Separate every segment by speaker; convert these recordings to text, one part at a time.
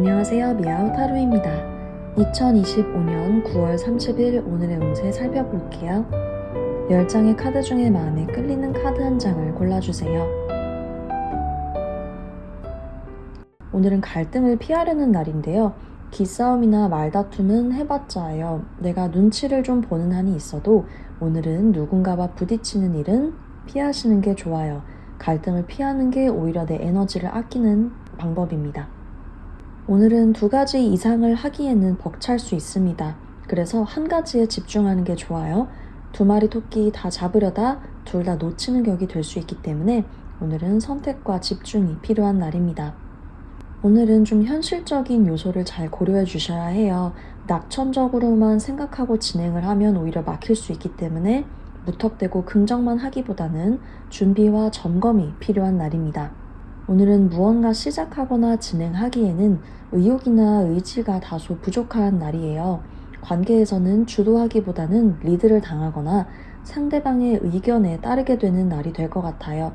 Speaker 1: 안녕하세요. 미아우 타로입니다. 2025년 9월 30일 오늘의 운세 살펴볼게요. 10장의 카드 중에 마음에 끌리는 카드 한 장을 골라주세요. 오늘은 갈등을 피하려는 날인데요. 기싸움이나 말다툼은 해봤자요. 내가 눈치를 좀 보는 한이 있어도 오늘은 누군가와 부딪히는 일은 피하시는 게 좋아요. 갈등을 피하는 게 오히려 내 에너지를 아끼는 방법입니다. 오늘은 두 가지 이상을 하기에는 벅찰 수 있습니다. 그래서 한 가지에 집중하는 게 좋아요. 두 마리 토끼 다 잡으려다 둘 다 놓치는 격이 될 수 있기 때문에 오늘은 선택과 집중이 필요한 날입니다. 오늘은 좀 현실적인 요소를 잘 고려해 주셔야 해요. 낙천적으로만 생각하고 진행을 하면 오히려 막힐 수 있기 때문에 무턱대고 긍정만 하기보다는 준비와 점검이 필요한 날입니다. 오늘은 무언가 시작하거나 진행하기에는 의욕이나 의지가 다소 부족한 날이에요. 관계에서는 주도하기보다는 리드를 당하거나 상대방의 의견에 따르게 되는 날이 될 것 같아요.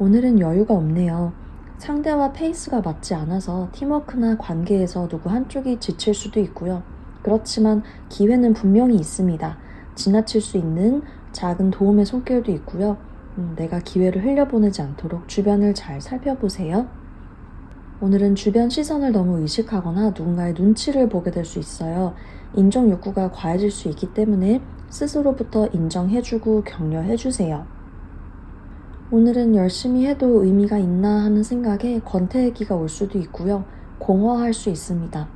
Speaker 1: 오늘은 여유가 없네요. 상대와 페이스가 맞지 않아서 팀워크나 관계에서 누구 한쪽이 지칠 수도 있고요. 그렇지만 기회는 분명히 있습니다. 지나칠 수 있는 작은 도움의 손길도 있고요. 음, 내가 기회를 흘려보내지 않도록 주변을 잘 살펴보세요. 오늘은 주변 시선을 너무 의식하거나 누군가의 눈치를 보게 될 수 있어요. 인정 욕구가 과해질 수 있기 때문에 스스로부터 인정해주고 격려해주세요. 오늘은 열심히 해도 의미가 있나 하는 생각에 권태기가 올 수도 있고요. 공허할 수 있습니다.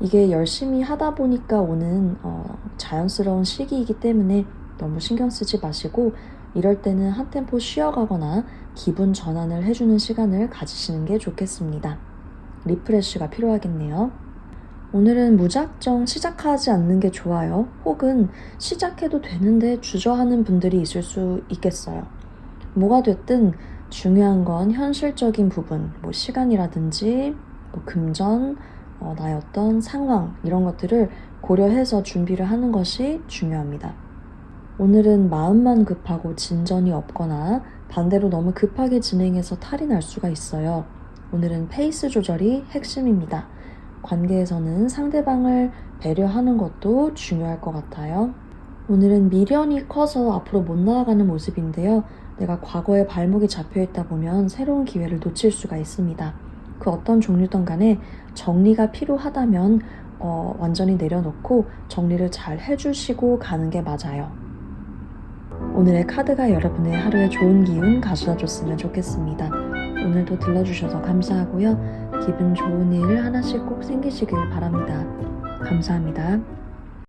Speaker 1: 이게 열심히 하다 보니까 오는 어, 자연스러운 시기이기 때문에 너무 신경 쓰지 마시고 이럴 때는 한 템포 쉬어가거나 기분 전환을 해주는 시간을 가지시는 게 좋겠습니다. 리프레쉬가 필요하겠네요. 오늘은 무작정 시작하지 않는 게 좋아요. 혹은 시작해도 되는데 주저하는 분들이 있을 수 있겠어요. 뭐가 됐든 중요한 건 현실적인 부분, 뭐 시간이라든지 뭐 금전, 어, 나의 어떤 상황 이런 것들을 고려해서 준비를 하는 것이 중요합니다. 오늘은 마음만 급하고 진전이 없거나 반대로 너무 급하게 진행해서 탈이 날 수가 있어요. 오늘은 페이스 조절이 핵심입니다. 관계에서는 상대방을 배려하는 것도 중요할 것 같아요. 오늘은 미련이 커서 앞으로 못 나아가는 모습인데요. 내가 과거에 발목이 잡혀 있다 보면 새로운 기회를 놓칠 수가 있습니다. 그 어떤 종류든 간에 정리가 필요하다면 어, 완전히 내려놓고 정리를 잘 해주시고 가는 게 맞아요. 오늘의 카드가 여러분의 하루에 좋은 기운 가져다 줬으면 좋겠습니다. 오늘도 들러주셔서 감사하고요. 기분 좋은 일 하나씩 꼭 생기시길 바랍니다. 감사합니다.